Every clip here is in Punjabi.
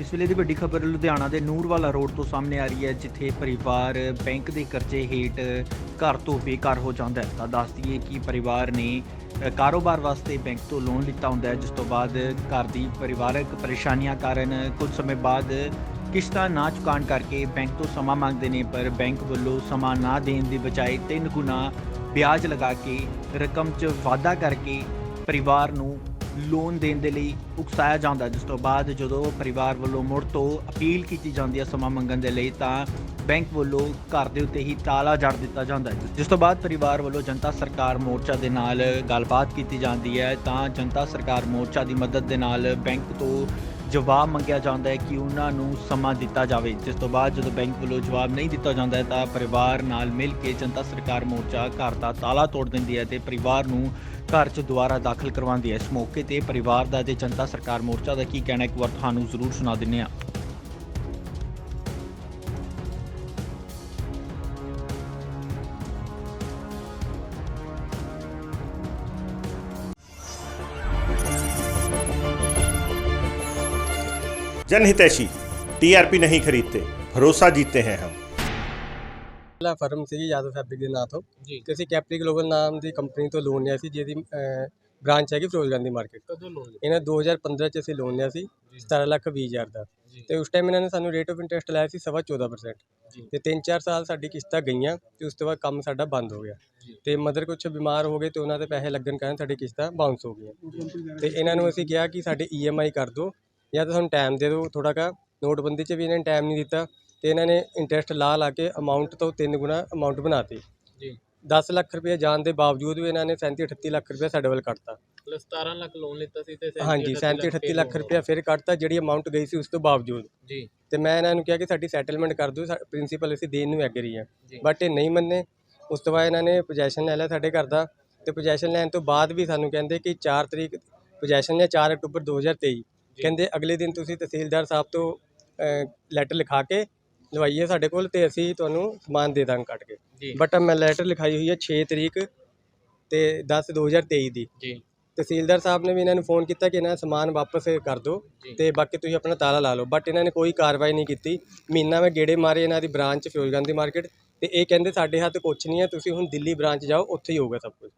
ਇਸ ਵੇਲੇ ਦੀ ਵੱਡੀ ਖਬਰ ਲੁਧਿਆਣਾ ਦੇ ਨੂਰਵਾਲਾ ਰੋਡ ਤੋਂ ਸਾਹਮਣੇ ਆ ਰਹੀ ਹੈ, ਜਿੱਥੇ ਪਰਿਵਾਰ ਬੈਂਕ ਦੇ ਕਰਜ਼ੇ ਹੇਠ ਘਰ ਤੋਂ ਬੇਕਾਰ ਹੋ ਜਾਂਦਾ ਹੈ। ਤਾਂ ਦੱਸ ਦਈਏ ਕਿ ਪਰਿਵਾਰ ਨੇ ਕਾਰੋਬਾਰ ਵਾਸਤੇ ਬੈਂਕ ਤੋਂ ਲੋਨ ਲਿੱਤਾ ਹੁੰਦਾ ਹੈ, ਜਿਸ ਤੋਂ ਬਾਅਦ ਘਰ ਦੀ ਪਰਿਵਾਰਕ ਪਰੇਸ਼ਾਨੀਆਂ ਕਾਰਨ ਕੁਝ ਸਮੇਂ ਬਾਅਦ ਕਿਸ਼ਤਾਂ ਨਾ ਚੁਕਾਉਣ ਕਰਕੇ ਬੈਂਕ ਤੋਂ ਸਮਾਂ ਮੰਗਦੇ ਨੇ, ਪਰ ਬੈਂਕ ਵੱਲੋਂ ਸਮਾਂ ਨਾ ਦੇਣ ਦੀ ਬਜਾਏ ਤਿੰਨ ਗੁਣਾ ਵਿਆਜ ਲਗਾ ਕੇ ਰਕਮ 'ਚ ਵਾਧਾ ਕਰਕੇ ਪਰਿਵਾਰ ਨੂੰ ਲੋਨ ਦੇਣ ਦੇ ਲਈ ਉਕਸਾਇਆ ਜਾਂਦਾ ਜਿਸ ਤੋਂ ਬਾਅਦ ਜਦੋਂ ਪਰਿਵਾਰ ਵੱਲੋਂ ਮੁੜ ਤੋਂ ਅਪੀਲ ਕੀਤੀ ਜਾਂਦੀ ਹੈ ਸਮਾਂ ਮੰਗਣ ਦੇ ਲਈ, ਤਾਂ ਬੈਂਕ ਵੱਲੋਂ ਘਰ ਦੇ ਉੱਤੇ ਹੀ ਤਾਲਾ ਜੜ ਦਿੱਤਾ ਜਾਂਦਾ ਹੈ। ਜਿਸ ਤੋਂ ਬਾਅਦ ਪਰਿਵਾਰ ਵੱਲੋਂ ਜਨਤਾ ਸਰਕਾਰ ਮੋਰਚਾ ਦੇ ਨਾਲ ਗੱਲਬਾਤ ਕੀਤੀ ਜਾਂਦੀ ਹੈ, ਤਾਂ ਜਨਤਾ ਸਰਕਾਰ ਮੋਰਚਾ ਦੀ ਮਦਦ ਦੇ ਨਾਲ ਬੈਂਕ ਤੋਂ ਜਵਾਬ ਮੰਗਿਆ ਜਾਂਦਾ ਹੈ ਕਿ ਉਹਨਾਂ ਨੂੰ ਸਮਾਂ ਦਿੱਤਾ ਜਾਵੇ। ਜਿਸ ਤੋਂ ਬਾਅਦ ਜਦੋਂ ਬੈਂਕ ਵੱਲੋਂ ਜਵਾਬ ਨਹੀਂ ਦਿੱਤਾ ਜਾਂਦਾ ਹੈ, ਤਾਂ ਪਰਿਵਾਰ ਨਾਲ ਮਿਲ ਕੇ ਜਨਤਾ ਸਰਕਾਰ ਮੋਰਚਾ ਘਰ ਦਾ ਤਾਲਾ ਤੋੜ ਦਿੰਦੀ ਹੈ ਤੇ ਪਰਿਵਾਰ ਨੂੰ ਘਰ 'ਚ ਦੁਬਾਰਾ ਦਾਖਲ ਕਰਵਾਉਂਦੀ ਹੈ। ਇਸ ਮੌਕੇ ਤੇ ਪਰਿਵਾਰ ਦਾ ਤੇ ਜਨਤਾ ਸਰਕਾਰ ਮੋਰਚਾ ਦਾ ਕੀ ਕਹਿਣਾ ਇੱਕ ਵਾਰ ਤੁਹਾਨੂੰ ਜ਼ਰੂਰ ਸੁਣਾ ਦਿੰਨੇ ਆ जनहितैषी टीआरपी नहीं खरीदते भरोसा जीतते हैं हम ਪਹਿਲਾ ਫਰਮ ਸੀ ਯਾਦਵ ਫੈਬਰਿਕ ਦੇ ਨਾਂ ਤੋਂ ਜੀ ਤੇ ਅਸੀਂ ਕੈਪਰੀ ਗਲੋਬਲ ਨਾਮ ਦੀ ਕੰਪਨੀ ਤੋਂ ਲੋਨ ਲਿਆ ਸੀ ਜਿਹਦੀ ਬ੍ਰਾਂਚ ਹੈਗੀ ਫਿਰੋਜ਼ ਗਾਂਧੀ ਮਾਰਕੀਟ ਕਦੋਂ ਲੋਨ ਲਿਆ ਇਹਨਾਂ 2015 ਚ ਅਸੀਂ ਲੋਨ ਲਿਆ ਸੀ 17 ਲੱਖ 20 ਹਜ਼ਾਰ ਦਾ ਜੀ ਤੇ ਉਸ ਟਾਈਮ ਇਹਨਾਂ ਨੇ ਸਾਨੂੰ ਰੇਟ ਆਫ ਇੰਟਰਸਟ ਲਾਇਆ ਸੀ ਸਵਾ 14% ਜੀ ਤੇ 3-4 ਸਾਲ ਸਾਡੀ ਕਿਸ਼ਤਾਂ ਗਈਆਂ ਤੇ ਉਸ ਤੋਂ ਬਾਅਦ ਕੰਮ ਸਾਡਾ ਬੰਦ ਹੋ ਗਿਆ ਜੀ। ਤੇ ਮਦਰ ਕੁਝ ਬਿਮਾਰ ਹੋ ਗਏ ਤੇ ਉਹਨਾਂ ਦੇ ਪੈਸੇ ਲੱਗਣ ਕਾਰਨ ਸਾਡੀ ਕਿਸ਼ਤਾਂ ਬਾਉਂਸ ਹੋ ਗਈਆਂ ਤੇ ਇਹਨਾਂ ਨੂੰ ਅਸੀਂ ਕਿਹਾ ਕਿ ਸਾਡੇ ਈਐਮਆਈ ਕਰ ਦਿਓ ਜਾਂ ਤਾਂ ਸਾਨੂੰ ਟਾਈਮ ਦੇ ਦਿਓ ਥੋੜਾ ਕਾ। ਨੋਟਬੰਦੀ 'ਚ ਵੀ ਇਹਨਾਂ ਨੇ ਟਾਈਮ ਨਹੀਂ ਦਿੱਤਾ ਤੇ ਇਹਨਾਂ ਨੇ ਇੰਟਰਸਟ ਲਾ ਲਾ ਕੇ ਅਮਾਉਂਟ ਤੋਂ ਤਿੰਨ ਗੁਣਾ ਅਮਾਉਂਟ ਬਣਾਤੀ। ਜੀ। 10 ਲੱਖ ਰੁਪਏ ਜਾਣ ਦੇ ਬਾਵਜੂਦ ਵੀ ਇਹਨਾਂ ਨੇ 37 38 ਲੱਖ ਰੁਪਏ ਸਾਡੇ ਵੱਲ ਕੱਟਤਾ ਮਤਲਬ 17 ਲੱਖ ਲੋਨ ਲਿੱਤਾ ਸੀ ਤੇ ਹਾਂਜੀ 37 38 ਲੱਖ ਰੁਪਏ ਫਿਰ ਕੱਟਤਾ ਜਿਹੜੀ ਅਮਾਉਂਟ ਗਈ ਸੀ ਉਸ ਤੋਂ ਬਾਵਜੂਦ। ਜੀ। ਤੇ ਮੈਂ ਇਹਨਾਂ ਨੂੰ ਕਿਹਾ ਕਿ ਸਾਡੀ ਸੈਟਲਮੈਂਟ ਕਰ ਦਿਓ ਪ੍ਰਿੰਸੀਪਲ ਅਸੀਂ ਦੇਣ ਨੂੰ ਐਗਰੀ ਆ। ਜੀ। ਬਟ ਇਹ ਨਹੀਂ ਮੰਨੇ। ਉਸ ਤੋਂ ਬਾਅਦ ਇਹਨਾਂ ਨੇ ਪੋਜੈਸ਼ਨ ਲੈ ਲਿਆ ਸਾਡੇ ਘਰ ਦਾ। ਤੇ ਪੋਜੈਸ਼ਨ ਲੈਣ ਤੋਂ ਬਾਅਦ ਵੀ ਸਾਨੂੰ ਕਹਿੰਦੇ ਕਿ 4 ਤਰੀਕ ਪੋਜੈਸ਼ਨ ਲਿਆ 4 ਅਕਤੂਬਰ 2023 ਕਹਿੰਦੇ ਅਗਲੇ ਦਿਨ ਤੁਸੀਂ ਤਹਿਸੀਲਦਾਰ ਸਾਹਿਬ ਤੋਂ ਲੈਟਰ ਲਿਖਾ ਕੇ ਲਵਾਈਏ ਸਾਡੇ ਕੋਲ ਤੇ ਅਸੀਂ ਤੁਹਾਨੂੰ ਸਮਾਨ ਦੇ ਦਾਂਗੇ ਕੱਟ ਕੇ। ਬਟ ਮੈਂ ਲੈਟਰ ਲਿਖਾਈ ਹੋਈ ਹੈ 6 ਤਰੀਕ ਤੇ 10 2023 ਦੀ। ਜੀ। ਤਹਿਸੀਲਦਾਰ ਸਾਹਿਬ ਨੇ ਵੀ ਇਹਨਾਂ ਨੂੰ ਫੋਨ ਕੀਤਾ ਕਿ ਇਹਨਾਂ ਦਾ ਸਮਾਨ ਵਾਪਸ ਕਰ ਦਿਓ। ਤੇ ਬਾਕੀ ਤੁਸੀਂ ਆਪਣਾ ਤਾਲਾ ਲਾ ਲਓ। ਬਟ ਇਹਨਾਂ ਨੇ ਕੋਈ ਕਾਰਵਾਈ ਨਹੀਂ ਕੀਤੀ। ਮਹੀਨਾ ਮੈਂ ਗੇੜੇ ਮਾਰੇ ਇਹਨਾਂ ਦੀ ਬ੍ਰਾਂਚ ਗਾਂਧੀ ਮਾਰਕੀਟ ਤੇ ਇਹ ਕਹਿੰਦੇ ਸਾਡੇ ਹੱਥ ਕੁਛ ਨਹੀਂ ਹੈ ਤੁਸੀਂ ਹੁਣ ਦਿੱਲੀ ਬ੍ਰਾਂਚ ਜਾਓ ਉੱਥੇ ਹੀ ਹੋਊਗਾ ਸਭ ਕੁਝ।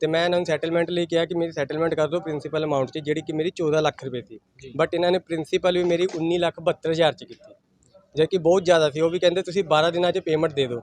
ਤੇ ਮੈਂ ਇਹਨਾਂ ਨੂੰ ਸੈਟਲਮੈਂਟ ਲਈ ਕਿਹਾ ਕਿ ਮੇਰੀ ਸੈਟਲਮੈਂਟ ਕਰ ਦਿਓ ਪ੍ਰਿੰਸੀਪਲ ਅਮਾਉਂਟ 'ਚ ਜਿਹੜੀ ਕਿ ਮੇਰੀ 14 ਲੱਖ ਰੁਪਏ ਸੀ। ਬਟ ਇਹਨਾਂ ਨੇ ਪ੍ਰਿੰਸੀਪਲ ਵੀ ਮੇਰੀ 19 ਲੱਖ 72 ਹਜ਼ਾਰ 'ਚ ਕੀਤੀ। ਜੋ ਕਿ ਬਹੁਤ ਜ਼ਿਆਦਾ ਸੀ। ਉਹ ਵੀ ਕਹਿੰਦੇ ਤੁਸੀਂ 12 ਦਿਨਾਂ 'ਚ ਪੇਮੈਂਟ ਦੇ ਦਿਓ।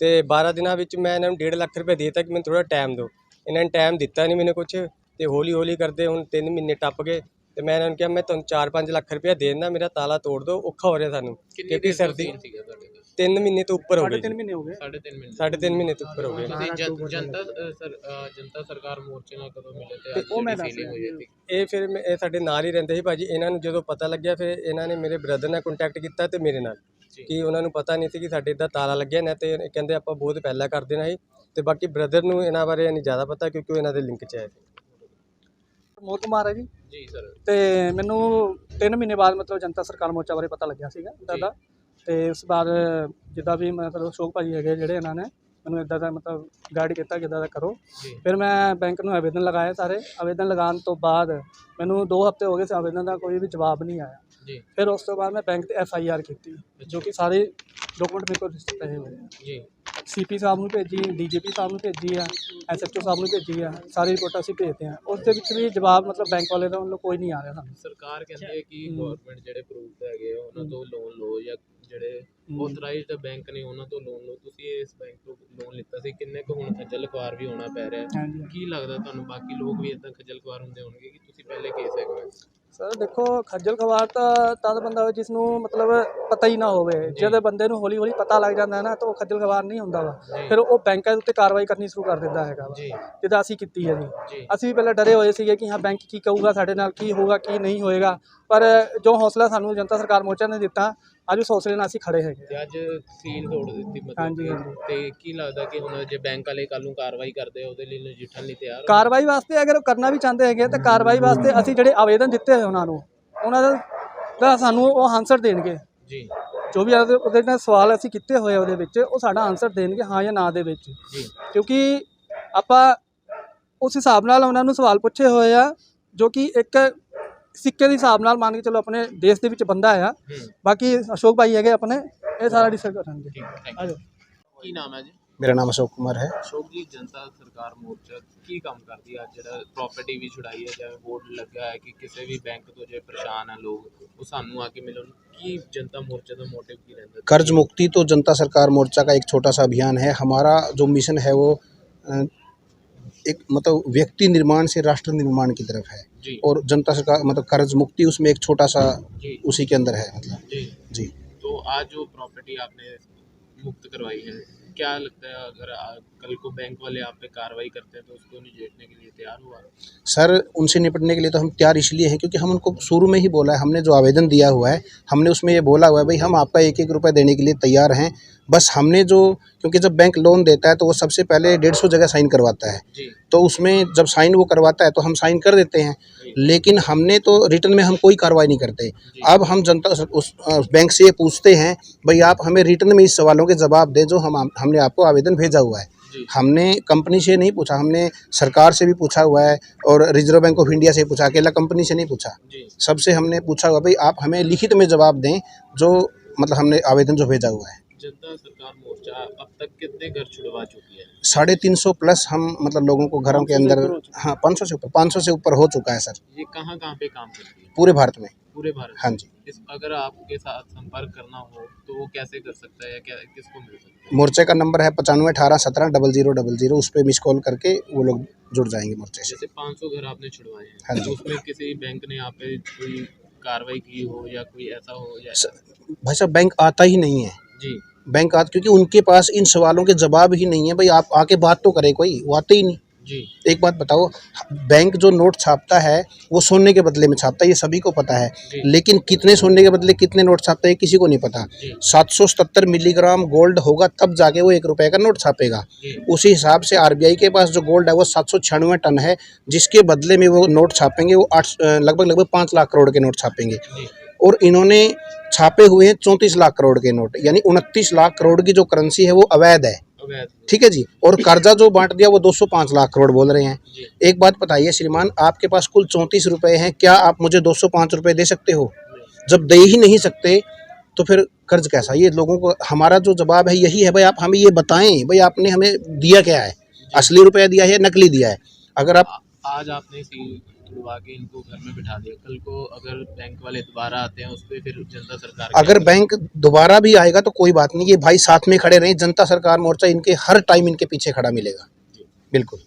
ਤੇ 12 ਦਿਨਾਂ ਵਿੱਚ ਮੈਂ ਇਹਨਾਂ ਨੂੰ 1.5 ਲੱਖ ਰੁਪਏ ਦੇ ਦਿੱਤਾ ਕਿ ਮੈਨੂੰ ਥੋੜਾ ਟਾਈਮ ਦਿਓ। ਇਹਨਾਂ ਨੇ ਟਾਈਮ ਦਿੱਤਾ ਨਹੀਂ ਮੈਨੂੰ ਕੁਝ ਤੇ ਹੌਲੀ ਹੌਲੀ ਕਰਦੇ ਹੁਣ 3 ਮਹੀਨੇ ਟੱਪ ਗਏ। ਤੇ ਮੈਂ ਇਹਨਾਂ ਨੂੰ ਕਿਹਾ ਮੈਂ ਤੁਹਾਨੂੰ 4-5 ਲੱਖ ਰੁਪਏ ਦੇ ਦਿੰਦਾ ਮੇਰਾ ਤਾਲਾ ਤੋੜ ਦਿਓ ਔਖਾ ਹੋ ਰਿਹਾ ਸਾਨੂੰ। ਕਿਉਂਕਿ ਸਰਦੀ ਸੀਗਾ ਤੁਹਾਡੇ? 3 ਮਹੀਨੇ ਤੋਂ ਉੱਪਰ ਹੋ ਗਏ ਜੀ। ਮਹੀਨੇ ਹੋ ਗਏ। ਸਾਢੇ ਤਿੰਨ ਮਹੀਨੇ। ਸਾਢੇ ਤਿੰਨ ਮਹੀਨੇ ਤੋਂ ਉੱਪਰ ਹੋ ਗਏ। ਤੁਸੀਂ ਜਨ- ਜਨਤਾ ਅ, ਸਰ ਅ, ਜਨਤਾ ਸਰਕਾਰ ਮੋਰਚੇ ਨਾਲ ਕਦੋਂ ਮਿਲੇ ਤੇ ਅੱਜ ਉਹ ਮੈਂ ਜਿਹੜੀ ਦੱਸ feeling ਹੋਈ ਹੈ ਇਹ ਫਿਰ ਮੈਂ- ਇਹ ਸਾਡੇ ਨਾਲ ਹੀ ਰਹਿੰਦੇ ਸੀ ਭਾਜੀ। ਇਹਨਾਂ ਨੂੰ ਜਦੋਂ ਪਤਾ ਲੱਗਿਆ ਫਿਰ ਇਹਨਾਂ ਨੇ ਮੇਰੇ ਬ੍ਰਦਰ ਨਾਲ ਕੰਟੈਕਟ ਕੀਤਾ ਤੇ ਮੇਰੇ ਨਾਲ। ਜੀ। ਕਿ ਉਹਨਾਂ ਨੂੰ ਪਤਾ ਨਹੀਂ ਸੀ ਕਿ ਸਾਡੇ ਇੱਦਾਂ ਤਾਲਾ ਲੱਗਿਆ ਨਾ ਤੇ ਇਹ ਕਹਿੰਦੇ ਆਪਾਂ ਬਹੁਤ ਪਹਿਲਾਂ ਕਰ ਦੇਣਾ ਸੀ। ਤੇ ਬਾਕੀ ਬ੍ਰਦਰ ਨੂੰ ਇਹਨਾਂ ਬਾਰੇ ਨਹੀਂ ਜ਼ਿਆਦਾ ਪਤਾ ਕਿਉਂਕਿ ਉਹ ਇਹਨਾਂ ਦੇ ਲਿੰਕ 'ਚ ਹੈ ਮੋਰ ਕੁਮਾਰ ਹੈ ਜੀ। ਜੀ ਸਰ। ਤੇ ਮੈਨੂੰ 3 ਮਹੀਨੇ ਬਾਅਦ ਮਤਲਬ ਜਨਤਾ ਸਰਕਾਰ ਮੋਰਚਾ ਬਾਰੇ ਪਤਾ ਲੱਗਿਆ ਸੀਗਾ ਇੱਦਾਂ ਦਾ ਤੇ ਉਸ ਬਾਅਦ ਜਿੱਦਾਂ ਵੀ ਮਤਲਬ ਅਸ਼ੋਕ ਭਾਜੀ ਹੈਗੇ ਜਿਹੜੇ ਇਹਨਾਂ ਨੇ ਮੈਨੂੰ ਇੱਦਾਂ ਦਾ ਮਤਲਬ ਗਾਈਡ ਕੀਤਾ ਕਿ ਇੱਦਾਂ ਦਾ ਕਰੋ। ਜੀ। ਫਿਰ ਮੈਂ ਬੈਂਕ ਨੂੰ ਆਵੇਦਨ ਲਗਾਏ ਸਾਰੇ। ਆਵੇਦਨ ਲਗਾਉਣ ਤੋਂ ਬਾਅਦ ਮੈਨੂੰ 2 ਹਫ਼ਤੇ ਹੋ ਗਏ ਸੀ ਆਵੇਦਨ ਦਾ ਕੋਈ ਵੀ ਜਵਾਬ ਨਹੀਂ ਆਇਆ। ਜੀ। ਫਿਰ ਉਸ ਤੋਂ ਬਾਅਦ ਮੈਂ ਬੈਂਕ ਤੇ ਐਫ ਆਈ ਆਰ ਕੀਤੀ ਜੋ ਕਿ ਸਾਰੇ ਡਾਕੂਮੈਂਟ ਮੇਰੇ ਕੋਲ ਪਏ ਹੋਏ ਆ। ਜੀ। ਸੀਪੀ ਸਾਹਿਬ ਨੂੰ ਭੇਜੀ ਡੀਜੀਪੀ ਸਾਹਿਬ ਨੂੰ ਭੇਜੀ ਆ ਐਸਐਚਓ ਸਾਹਿਬ ਨੂੰ ਭੇਜੀ ਆ ਸਾਰੀ ਰਿਪੋਰਟਾਂ ਅਸੀਂ ਭੇਜਦੇ ਆ ਉਸ ਦੇ ਵਿੱਚ ਵੀ ਜਵਾਬ ਮਤਲਬ ਬੈਂਕ ਵਾਲੇ ਦਾ ਵੱਲੋਂ ਕੋਈ ਨਹੀਂ ਆ ਰਿਹਾ ਸਾਨੂੰ। ਸਰਕਾਰ ਕਹਿੰਦੀ ਹੈ ਕਿ ਗਵਰਨਮੈਂਟ ਜਿਹੜੇ ਪ੍ਰੂਫ ਹੈਗੇ ਆ, ਉਹਨਾਂ ਤੋਂ ਲੋਨ ਲਓ ਜਾਂ ਜਿਹੜੇ ਆਥੋਰਾਈਜ਼ਡ ਬੈਂਕ ਨੇ ਉਹਨਾਂ ਤੋਂ ਲੋਨ ਲਓ। ਤੁਸੀਂ ਇਸ ਬੈਂਕ ਤੋਂ ਲੋਨ ਲਿੱਤਾ ਸੀ ਕਿੰਨੇ ਕੁ ਹੁਣ ਖੱਜਲ ਖੁਆਰ ਵੀ ਹੋਣਾ ਪੈ ਰਿਹਾ? ਕੀ ਲੱਗਦਾ ਤੁਹਾਨੂੰ? ਬਾਕੀ ਲੋਕ ਵੀ ਇਦਾਂ ਖੱਜਲ ਖੁਆਰ ਹੁੰਦੇ ਹੋਣਗੇ ਕਿ ਤੁਸੀਂ ਪਹਿਲੇ ਸਰ ਦੇਖੋ ਖੱਜਲ ਖਵਾਰ ਤਾਂ ਤਦ ਬੰਦਾ ਹੋਵੇ ਜਿਸ ਨੂੰ ਮਤਲਬ ਪਤਾ ਹੀ ਨਾ ਹੋਵੇ। ਜਦੋਂ ਬੰਦੇ ਨੂੰ ਹੌਲੀ ਹੌਲੀ ਪਤਾ ਲੱਗ ਜਾਂਦਾ ਹੈ ਨਾ ਤਾਂ ਉਹ ਖੱਜਲ ਖਵਾਰ ਨਹੀਂ ਹੁੰਦਾ ਵਾ। ਫਿਰ ਉਹ ਬੈਂਕਾਂ ਦੇ ਉੱਤੇ ਕਾਰਵਾਈ ਕਰਨੀ ਸ਼ੁਰੂ ਕਰ ਦਿੰਦਾ ਹੈਗਾ ਵਾ। ਜਿੱਦਾਂ ਅਸੀਂ ਕੀਤੀ ਹੈ ਜੀ। ਜੀ। ਅਸੀਂ ਵੀ ਪਹਿਲਾਂ ਡਰੇ ਹੋਏ ਸੀਗੇ ਕਿ ਹਾਂ ਬੈਂਕ ਕੀ ਕਹੂਗਾ ਸਾਡੇ ਨਾਲ ਕੀ ਹੋਊਗਾ ਕੀ ਨਹੀਂ ਹੋਏਗਾ। ਪਰ ਜੋ ਹੌਸਲਾ ਸਾਨੂੰ ਜਨਤਾ ਸਰਕਾਰ ਮੋਰਚਾ ਨੇ ਦਿੱਤਾ ਅੱਜ ਉਸ ਹੌਸਲੇ ਨਾਲ ਅਸੀਂ ਖੜੇ ਹੈਗੇ ਤੇ ਅੱਜ ਸੀਲ ਤੋੜ ਦਿੱਤੀ ਮਤਲਬ ਹਾਂਜੀ। ਹਾਂਜੀ। ਤੇ ਕੀ ਲੱਗਦਾ ਕਿ ਹੁਣ ਜੇ ਬੈਂਕ ਵਾਲੇ ਕੱਲ ਨੂੰ ਕਾਰਵਾਈ ਕਰਦੇ ਆ ਉਹਦੇ ਲਈ ਨਜਿੱਠਣ ਲਈ ਤਿਆਰ ਹੋ? ਕਾਰਵਾਈ ਵਾਸਤੇ ਅਗਰ ਉਹ ਕਰਨਾ ਵੀ ਚਾਹੁੰਦੇ ਹੈਗੇ ਤਾਂ ਕਾਰਵਾਈ ਵਾਸਤੇ ਅਸੀਂ ਜਿਹੜੇ ਆਵੇਦਨ ਦਿੱਤੇ ਹੋਏ ਉਹਨਾਂ ਨੂੰ ਉਹਨਾਂ ਦਾ ਦਾ ਸਾਨੂੰ ਉਹ ਆਨਸਰ ਦੇਣਗੇ ਜੀ ਜੋ ਵੀ ਉਹਦੇ ਉਹਦੇ ਨਾਲ ਸਵਾਲ ਅਸੀਂ ਕੀਤੇ ਹੋਏ ਆ ਉਹਦੇ ਵਿੱਚ ਉਹ ਸਾਡਾ ਆਨਸਰ ਦੇਣਗੇ ਹਾਂ ਜਾਂ ਨਾ ਦੇ ਵਿੱਚ ਜੀ ਕਿਉਂਕਿ ਆਪਾਂ ਉਸ ਹਿਸਾਬ ਨਾਲ ਉਹਨਾਂ ਨੂੰ ਸਵਾਲ ਪੁੱਛੇ ਹੋਏ ਆ ਜੋ ਕਿ ਇੱਕ ਸਿੱਕੇ ਦੇ ਹਿਸਾਬ ਨਾਲ ਮੰਨ ਕੇ ਚਲੋ ਆਪਣੇ ਦੇਸ਼ ਦੇ ਵਿੱਚ ਬੰਦਾ ਆ ਹੂੰ ਬਾਕੀ ਅਸ਼ੋਕ ਭਾਈ ਹੈਗੇ ਆਪਣੇ ਇਹ ਸਾਰਾ ਡਿਸਾਈਡ ਕਰਨਗੇ ਠੀਕ ਹੈ ਥੈਂਕ ਆ ਯੂ ਜਾਓ ਕੀ ਨਾਮ ਹੈ ਜੀ ਮੇਰਾ ਨਾਮ ਅਸ਼ੋਕ ਕੁਮਾਰ ਹੈ ਅਸ਼ੋਕ ਜੀ ਜਨਤਾ ਸਰਕਾਰ ਮੋਰਚਾ ਕੀ ਕੰਮ ਕਰਦੀ ਹੈ ਅੱਜ ਜਿਹੜਾ ਪ੍ਰਾਪਰਟੀ ਵੀ ਛੁਡਾਈ ਹੈ ਜਿਵੇਂ ਬੋਰਡ ਲੱਗਿਆ ਹੈ ਕਿ ਕਿਸੇ ਵੀ ਬੈਂਕ ਤੋਂ ਜੇ ਪਰੇਸ਼ਾਨ ਹੈ ਲੋਕ ਉਹ ਸਾਨੂੰ ਆ ਕੇ ਮਿਲਣ ਕੀ ਜਨਤਾ ਮੋਰਚਾ ਦਾ ਮੋਟਿਵ ਕੀ ਰਹਿੰਦਾ कर्ज मुक्ति तो जनता सरकार मोर्चा का एक छोटा सा अभियान है हमारा जो मिशन है वो अ, एक मतलब व्यक्ति निर्माण से राष्ट्र निर्माण की तरफ़ है। और जनता सरकार मतलब कर्ज मुक्ति उसमें एक छोटा सा उसी के अंदर है मतलब। जी। जी। तो आज जो प्रॉपर्टी आपने मुक्त करवाई है क्या लगता है अगर कल को बैंक वाले आप पे कार्रवाई करते हैं तो उसको निजेटने के लिए तैयार हुआ? सर उनसे निपटने के लिए तो हम तैयार इसलिए हैं क्योंकि हम उनको शुरू में ही बोला है हमने जो आवेदन दिया हुआ है हमने उसमें ये बोला हुआ है भाई हम आपका एक एक रुपये देने के लिए तैयार हैं बस हमने जो क्योंकि जब बैंक लोन देता है तो वो सबसे पहले डेढ़ सौ जगह साइन करवाता है। जी। तो उसमें जब साइन वो करवाता है तो हम साइन कर देते हैं। लेकिन हमने तो रिटर्न में हम कोई कार्रवाई नहीं करते। अब हम जनता उस बैंक से ये पूछते हैं भाई आप हमें रिटर्न में इस सवालों के जवाब दें जो हम हमने आपको आवेदन भेजा हुआ है। हमने कंपनी से नहीं पूछा हमने सरकार से भी पूछा हुआ है और रिज़र्व बैंक ऑफ़ इंडिया से पूछा अकेला कंपनी से नहीं पूछा। सबसे हमने पूछा हुआ भाई आप हमें लिखित में जवाब दें जो मतलब हमने आवेदन जो भेजा हुआ है। जनता सरकार मोर्चा अब तक कितने घर छुड़वा चुकी है? साढ़े तीन सौ प्लस हम मतलब लोगों को घरों के अंदर हाँ पाँच सौ से ऊपर पाँच सौ से ऊपर हो चुका है सर। ये कहाँ कहाँ पे काम करती है? पूरे भारत में। पूरे भारत हाँ जी। इस अगर आपके साथ संपर्क करना हो तो वो कैसे कर सकता है या क्या किसको मिल सकता है? मोर्चे का नंबर है पचानवे अठारह सत्रह डबल ज़ीरो डबल ज़ीरो उस पर मिस कॉल करके वो लोग जुड़ जाएँगे मोर्चे से। जैसे 500 घर आपने छुड़वाए हैं हाँ जी। तो उसमें किसी बैंक ने आप पे कोई कार्रवाई की हो या कोई ऐसा हो या भाई साहब बैंक आता ही नहीं है। जी। बैंक आता क्योंकि उनके पास इन सवालों के जवाब ही नहीं है। भाई आप आके बात तो करें कोई वो आते ही नहीं। जी। एक बात बताओ बैंक जो नोट छापता है वो सोने के बदले में छापता है ये सभी को पता है। लेकिन कितने सोने के बदले कितने नोट छापता है किसी को नहीं पता। जी। सात सौ सत्तर मिलीग्राम गोल्ड होगा तब जाके वो एक रुपए का नोट छापेगा। उसी हिसाब से आरबीआई के पास जो गोल्ड है वो सात सौ छियानवे टन है जिसके बदले में वो नोट छापेंगे वो आठ लगभग लगभग पाँच लाख करोड़ के नोट छापेंगे। और इन्होंने छापे हुए हैं चौंतीस लाख करोड़ के नोट यानी उनतीस लाख करोड़ की जो करेंसी है वो अवैध है। ठीक है जी? और कर्जा जो बांट दिया वो 205 लाख करोड़ बोल रहे हैं। एक बात बताइए श्रीमान आपके पास कुल चौंतीस रुपए हैं क्या आप मुझे 205 रुपए दे सकते हो? जब दे ही नहीं सकते तो फिर कर्ज कैसा? ये लोगों को हमारा जो जवाब है यही है भाई आप हमें ये बताएँ भाई आपने हमें दिया क्या है? असली रुपया दिया है नकली दिया है? अगर आप आज आपने सील करवा के इनको घर में बिठा दिया। कल को अगर बैंक वाले दोबारा आते हैं उस पर फिर जनता सरकार अगर बैंक दोबारा भी आएगा तो कोई बात नहीं ये भाई साथ में खड़े रहें जनता सरकार मोर्चा इनके हर टाइम इनके पीछे खड़ा मिलेगा। बिल्कुल।